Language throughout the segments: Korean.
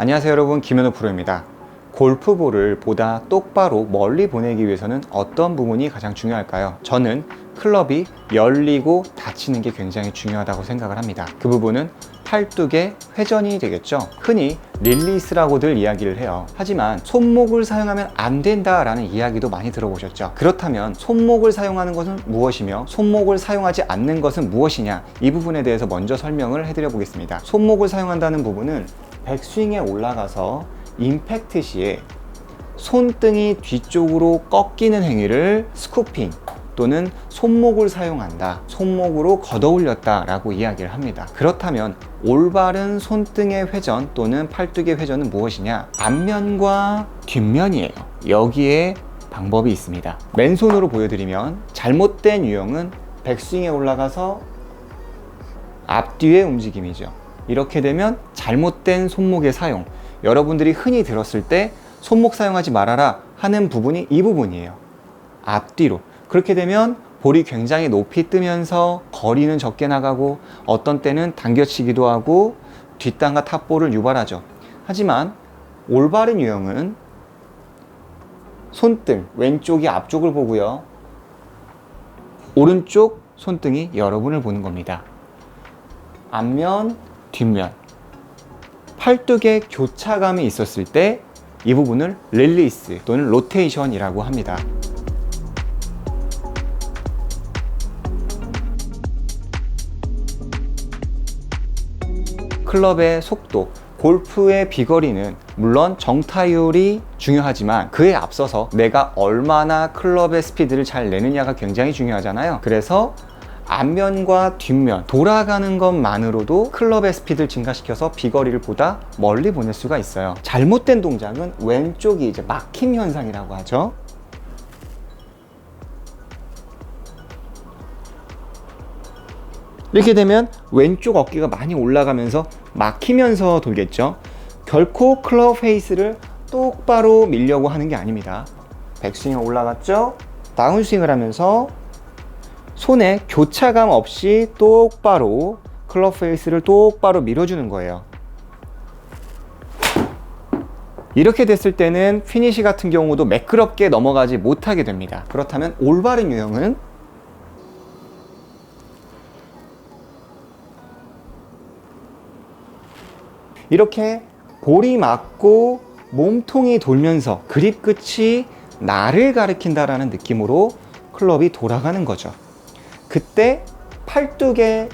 안녕하세요 여러분 김현우 프로입니다. 골프볼을 보다 똑바로 멀리 보내기 위해서는 어떤 부분이 가장 중요할까요? 저는 클럽이 열리고 닫히는 게 굉장히 중요하다고 생각을 합니다. 그 부분은 팔뚝의 회전이 되겠죠. 흔히 릴리스라고들 이야기를 해요. 하지만 손목을 사용하면 안 된다라는 이야기도 많이 들어보셨죠. 그렇다면 손목을 사용하는 것은 무엇이며 손목을 사용하지 않는 것은 무엇이냐 이 부분에 대해서 먼저 설명을 해드려 보겠습니다. 손목을 사용한다는 부분은 백스윙에 올라가서 임팩트 시에 손등이 뒤쪽으로 꺾이는 행위를 스쿠핑 또는 손목을 사용한다. 손목으로 걷어 올렸다 라고 이야기를 합니다. 그렇다면 올바른 손등의 회전 또는 팔뚝의 회전은 무엇이냐? 앞면과 뒷면이에요. 여기에 방법이 있습니다. 맨손으로 보여드리면 잘못된 유형은 백스윙에 올라가서 앞뒤의 움직임이죠. 이렇게 되면 잘못된 손목의 사용. 여러분들이 흔히 들었을 때 손목 사용하지 말아라 하는 부분이 이 부분이에요. 앞뒤로. 그렇게 되면 볼이 굉장히 높이 뜨면서 거리는 적게 나가고 어떤 때는 당겨치기도 하고 뒷땅과 탑볼을 유발하죠. 하지만 올바른 유형은 손등 왼쪽이 앞쪽을 보고요. 오른쪽 손등이 여러분을 보는 겁니다. 앞면, 뒷면. 팔뚝에 교차감이 있었을 때 이 부분을 릴리스 또는 로테이션이라고 합니다. 클럽의 속도, 골프의 비거리는 물론 정타율이 중요하지만 그에 앞서서 내가 얼마나 클럽의 스피드를 잘 내느냐가 굉장히 중요하잖아요. 그래서 앞면과 뒷면 돌아가는 것만으로도 클럽의 스피드를 증가시켜서 비거리를 보다 멀리 보낼 수가 있어요. 잘못된 동작은 왼쪽이 이제 막힘 현상이라고 하죠. 이렇게 되면 왼쪽 어깨가 많이 올라가면서 막히면서 돌겠죠. 결코 클럽 페이스를 똑바로 밀려고 하는 게 아닙니다. 백스윙에 올라갔죠. 다운스윙을 하면서 손에 교차감 없이 똑바로 클럽 페이스를 똑바로 밀어주는 거예요. 이렇게 됐을 때는 피니시 같은 경우도 매끄럽게 넘어가지 못하게 됩니다. 그렇다면 올바른 유형은 이렇게 볼이 맞고 몸통이 돌면서 그립 끝이 나를 가리킨다라는 느낌으로 클럽이 돌아가는 거죠. 그때 팔뚝의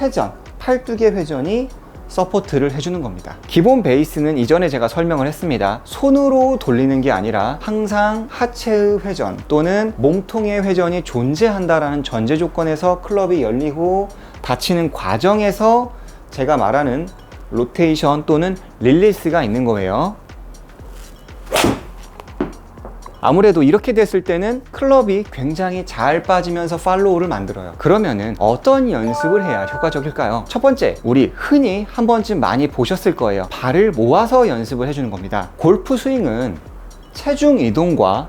회전, 팔뚝의 회전이 서포트를 해주는 겁니다. 기본 베이스는 이전에 제가 설명을 했습니다. 손으로 돌리는 게 아니라 항상 하체의 회전 또는 몸통의 회전이 존재한다라는 전제 조건에서 클럽이 열리고 닫히는 과정에서 제가 말하는 로테이션 또는 릴리스가 있는 거예요. 아무래도 이렇게 됐을 때는 클럽이 굉장히 잘 빠지면서 팔로우를 만들어요. 그러면은 어떤 연습을 해야 효과적일까요? 첫 번째, 우리 흔히 한 번쯤 많이 보셨을 거예요. 발을 모아서 연습을 해주는 겁니다. 골프 스윙은 체중 이동과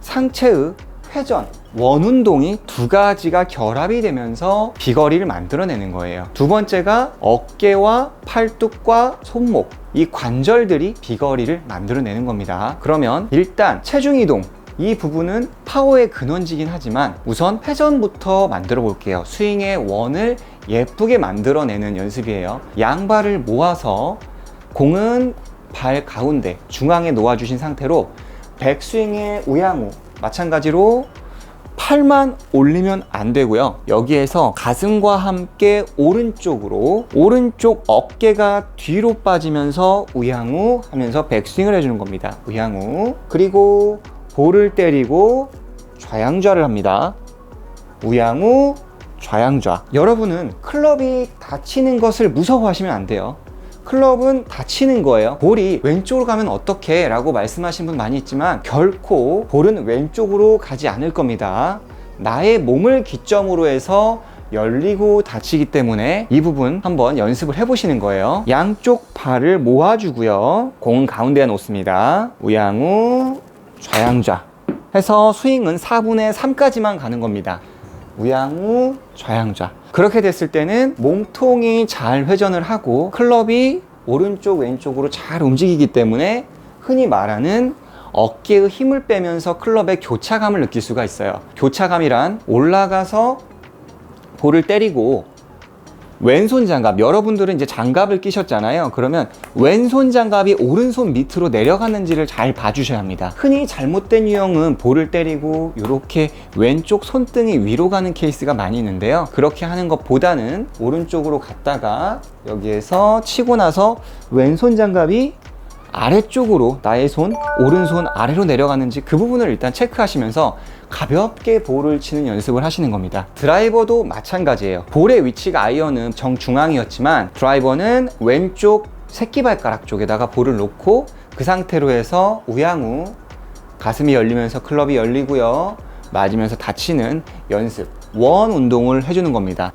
상체의 회전, 원 운동이 두 가지가 결합이 되면서 비거리를 만들어내는 거예요. 두 번째가 어깨와 팔뚝과 손목, 이 관절들이 비거리를 만들어내는 겁니다. 그러면 일단 체중 이동, 이 부분은 파워의 근원지긴 하지만 우선 회전부터 만들어 볼게요. 스윙의 원을 예쁘게 만들어내는 연습이에요. 양발을 모아서 공은 발 가운데 중앙에 놓아주신 상태로 백스윙의 우양우 마찬가지로 팔만 올리면 안 되고요. 여기에서 가슴과 함께 오른쪽으로 오른쪽 어깨가 뒤로 빠지면서 우양우 하면서 백스윙을 해주는 겁니다. 우양우 그리고 볼을 때리고 좌양좌를 합니다. 우양우 좌양좌. 여러분은 클럽이 다치는 것을 무서워하시면 안 돼요. 클럽은 다치는 거예요. 볼이 왼쪽으로 가면 어떻게? 라고 말씀하신 분 많이 있지만 결코 볼은 왼쪽으로 가지 않을 겁니다. 나의 몸을 기점으로 해서 열리고 닫히기 때문에 이 부분 한번 연습을 해보시는 거예요. 양쪽 발을 모아주고요. 공은 가운데에 놓습니다. 우양우, 좌양좌. 해서 스윙은 4분의 3까지만 가는 겁니다. 우양우, 좌양좌. 그렇게 됐을 때는 몸통이 잘 회전을 하고 클럽이 오른쪽 왼쪽으로 잘 움직이기 때문에 흔히 말하는 어깨의 힘을 빼면서 클럽의 교차감을 느낄 수가 있어요. 교차감이란 올라가서 볼을 때리고 왼손 장갑. 여러분들은 이제 장갑을 끼셨잖아요. 그러면 왼손 장갑이 오른손 밑으로 내려가는지를 잘 봐주셔야 합니다. 흔히 잘못된 유형은 볼을 때리고 이렇게 왼쪽 손등이 위로 가는 케이스가 많이 있는데요. 그렇게 하는 것보다는 오른쪽으로 갔다가 여기에서 치고 나서 왼손 장갑이 아래쪽으로 나의 손, 오른손 아래로 내려가는지 그 부분을 일단 체크하시면서 가볍게 볼을 치는 연습을 하시는 겁니다. 드라이버도 마찬가지예요. 볼의 위치가 아이언은 정중앙이었지만 드라이버는 왼쪽 새끼발가락 쪽에다가 볼을 놓고 그 상태로 해서 우양우 가슴이 열리면서 클럽이 열리고요. 맞으면서 다치는 연습, 원 운동을 해주는 겁니다.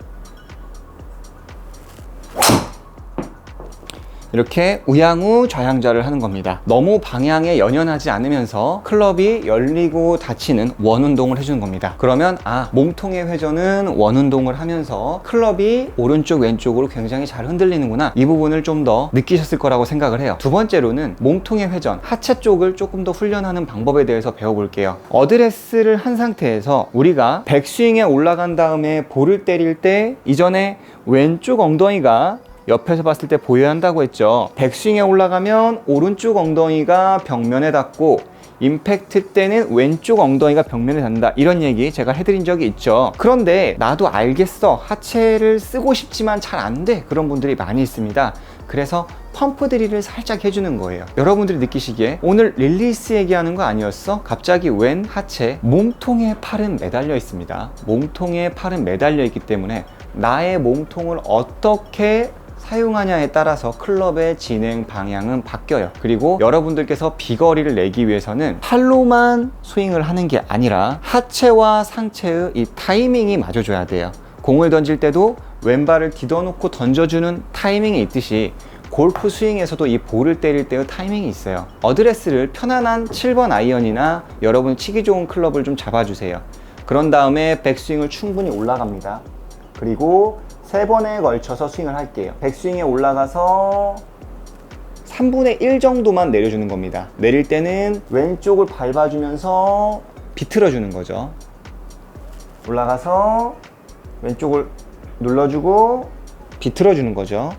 이렇게 우양우 좌양좌를 하는 겁니다. 너무 방향에 연연하지 않으면서 클럽이 열리고 닫히는 원 운동을 해주는 겁니다. 그러면 아 몸통의 회전은 원 운동을 하면서 클럽이 오른쪽 왼쪽으로 굉장히 잘 흔들리는구나 이 부분을 좀 더 느끼셨을 거라고 생각을 해요. 두 번째로는 몸통의 회전 하체 쪽을 조금 더 훈련하는 방법에 대해서 배워볼게요. 어드레스를 한 상태에서 우리가 백스윙에 올라간 다음에 볼을 때릴 때 이전에 왼쪽 엉덩이가 옆에서 봤을 때 보여야 한다고 했죠. 백스윙에 올라가면 오른쪽 엉덩이가 벽면에 닿고 임팩트 때는 왼쪽 엉덩이가 벽면에 닿는다. 이런 얘기 제가 해드린 적이 있죠. 그런데 나도 알겠어. 하체를 쓰고 싶지만 잘 안 돼. 그런 분들이 많이 있습니다. 그래서 펌프 드릴을 살짝 해주는 거예요. 여러분들이 느끼시기에 오늘 릴리스 얘기하는 거 아니었어? 갑자기 왼 하체 몸통에 팔은 매달려 있습니다. 몸통에 팔은 매달려 있기 때문에 나의 몸통을 어떻게 사용하냐에 따라서 클럽의 진행 방향은 바뀌어요. 그리고 여러분들께서 비거리를 내기 위해서는 팔로만 스윙을 하는 게 아니라 하체와 상체의 이 타이밍이 맞아줘야 돼요. 공을 던질 때도 왼발을 디뎌놓고 던져주는 타이밍이 있듯이 골프 스윙에서도 이 볼을 때릴 때의 타이밍이 있어요. 어드레스를 편안한 7번 아이언이나 여러분 치기 좋은 클럽을 좀 잡아주세요. 그런 다음에 백스윙을 충분히 올라갑니다. 그리고 세 번에 걸쳐서 스윙을 할게요. 백스윙에 올라가서 3분의 1 정도만 내려주는 겁니다. 내릴 때는 왼쪽을 밟아주면서 비틀어주는 거죠. 올라가서 왼쪽을 눌러주고 비틀어주는 거죠.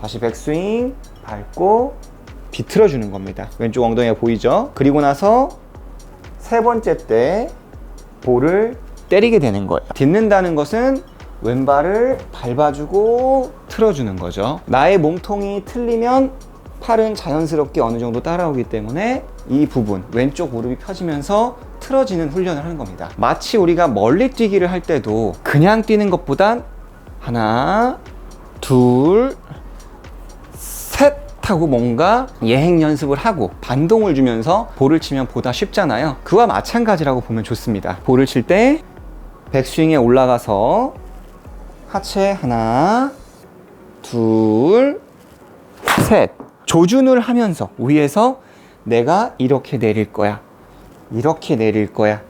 다시 백스윙 밟고 비틀어주는 겁니다. 왼쪽 엉덩이가 보이죠? 그리고 나서 세 번째 때 볼을 때리게 되는 거예요. 딛는다는 것은 왼발을 밟아주고 틀어주는 거죠. 나의 몸통이 틀리면 팔은 자연스럽게 어느 정도 따라오기 때문에 이 부분 왼쪽 무릎이 펴지면서 틀어지는 훈련을 하는 겁니다. 마치 우리가 멀리 뛰기를 할 때도 그냥 뛰는 것보단 하나, 둘, 셋 하고 뭔가 예행 연습을 하고 반동을 주면서 볼을 치면 보다 쉽잖아요. 그와 마찬가지라고 보면 좋습니다. 볼을 칠 때 백스윙에 올라가서 하체 하나, 둘, 셋. 조준을 하면서 위에서 내가 이렇게 내릴 거야. 이렇게 내릴 거야.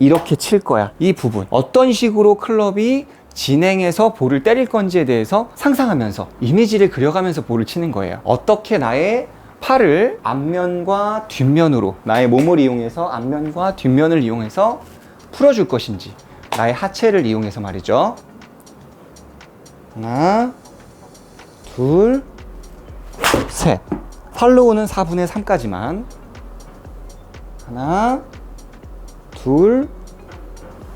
이렇게 칠 거야. 이 부분. 어떤 식으로 클럽이 진행해서 볼을 때릴 건지에 대해서 상상하면서 이미지를 그려가면서 볼을 치는 거예요. 어떻게 나의 팔을 앞면과 뒷면으로 나의 몸을 이용해서 앞면과 뒷면을 이용해서 풀어줄 것인지 나의 하체를 이용해서 말이죠. 하나, 둘, 셋. 팔로우는 4분의 3까지만. 하나, 둘,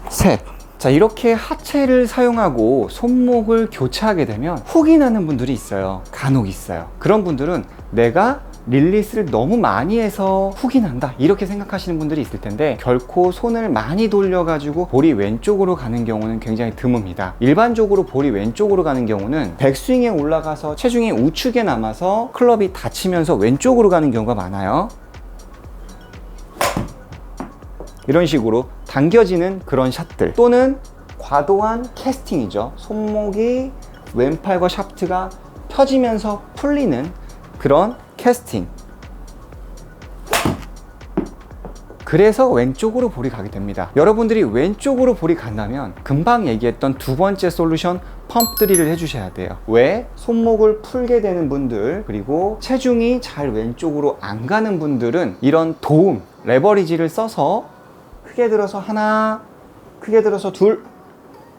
셋. 자, 이렇게 하체를 사용하고 손목을 교차하게 되면 혹이 나는 분들이 있어요. 간혹 있어요. 그런 분들은 내가 릴리스를 너무 많이 해서 훅이 난다. 이렇게 생각하시는 분들이 있을 텐데 결코 손을 많이 돌려가지고 볼이 왼쪽으로 가는 경우는 굉장히 드뭅니다. 일반적으로 볼이 왼쪽으로 가는 경우는 백스윙에 올라가서 체중이 우측에 남아서 클럽이 닫히면서 왼쪽으로 가는 경우가 많아요. 이런 식으로 당겨지는 그런 샷들. 또는 과도한 캐스팅이죠. 손목이 왼팔과 샤프트가 펴지면서 풀리는 그런 캐스팅 그래서 왼쪽으로 볼이 가게 됩니다. 여러분들이 왼쪽으로 볼이 간다면 금방 얘기했던 두 번째 솔루션 펌프 드릴을 해주셔야 돼요. 왜? 손목을 풀게 되는 분들 그리고 체중이 잘 왼쪽으로 안 가는 분들은 이런 도움 레버리지를 써서 크게 들어서 하나, 크게 들어서 둘,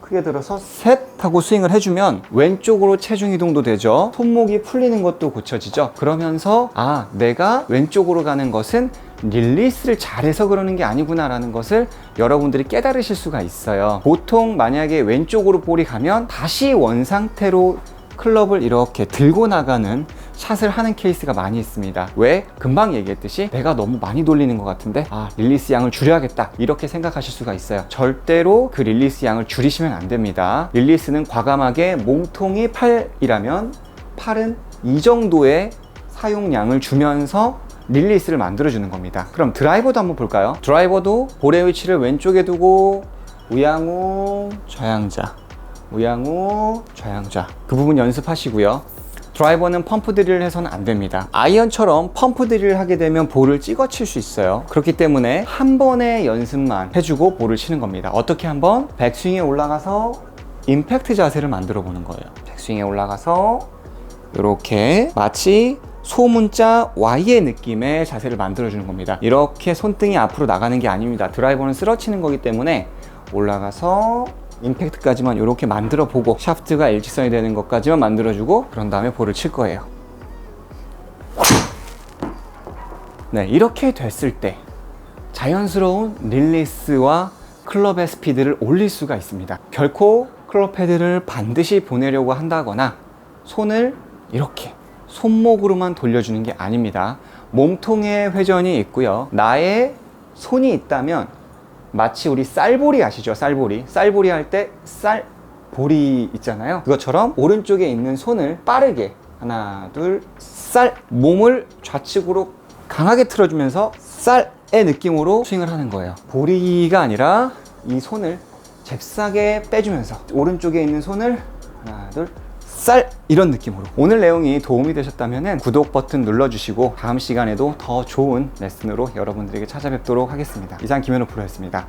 크게 들어서 셋 하고 스윙을 해주면 왼쪽으로 체중 이동도 되죠. 손목이 풀리는 것도 고쳐지죠. 그러면서 아 내가 왼쪽으로 가는 것은 릴리스를 잘해서 그러는 게 아니구나라는 것을 여러분들이 깨달으실 수가 있어요. 보통 만약에 왼쪽으로 볼이 가면 다시 원상태로 클럽을 이렇게 들고 나가는 샷을 하는 케이스가 많이 있습니다. 왜? 금방 얘기했듯이 내가 너무 많이 돌리는 것 같은데 아 릴리스 양을 줄여야겠다 이렇게 생각하실 수가 있어요. 절대로 그 릴리스 양을 줄이시면 안 됩니다. 릴리스는 과감하게 몸통이 8이라면 8은 이 정도의 사용량을 주면서 릴리스를 만들어주는 겁니다. 그럼 드라이버도 한번 볼까요? 드라이버도 볼의 위치를 왼쪽에 두고 우양우 좌양자 우양우 좌양자 그 부분 연습하시고요. 드라이버는 펌프 드릴을 해서는 안 됩니다. 아이언처럼 펌프 드릴을 하게 되면 볼을 찍어 칠 수 있어요. 그렇기 때문에 한 번의 연습만 해주고 볼을 치는 겁니다. 어떻게 한번 백스윙에 올라가서 임팩트 자세를 만들어 보는 거예요. 백스윙에 올라가서 이렇게 마치 소문자 Y의 느낌의 자세를 만들어 주는 겁니다. 이렇게 손등이 앞으로 나가는 게 아닙니다. 드라이버는 쓰러치는 거기 때문에 올라가서 임팩트까지만 이렇게 만들어 보고 샤프트가 일직선이 되는 것까지만 만들어 주고 그런 다음에 볼을 칠 거예요. 네, 이렇게 됐을 때 자연스러운 릴리스와 클럽의 스피드를 올릴 수가 있습니다. 결코 클럽 헤드를 반드시 보내려고 한다거나 손을 이렇게 손목으로만 돌려주는 게 아닙니다. 몸통에 회전이 있고요. 나의 손이 있다면 마치 우리 쌀보리 아시죠? 쌀보리. 쌀보리 할 때 쌀보리 있잖아요. 그것처럼 오른쪽에 있는 손을 빠르게 하나, 둘, 쌀 몸을 좌측으로 강하게 틀어주면서 쌀의 느낌으로 스윙을 하는 거예요. 보리가 아니라 이 손을 잽싸게 빼주면서 오른쪽에 있는 손을 하나, 둘, 쌀 이런 느낌으로 오늘 내용이 도움이 되셨다면 구독 버튼 눌러주시고 다음 시간에도 더 좋은 레슨으로 여러분들에게 찾아뵙도록 하겠습니다. 이상 김현우 프로였습니다.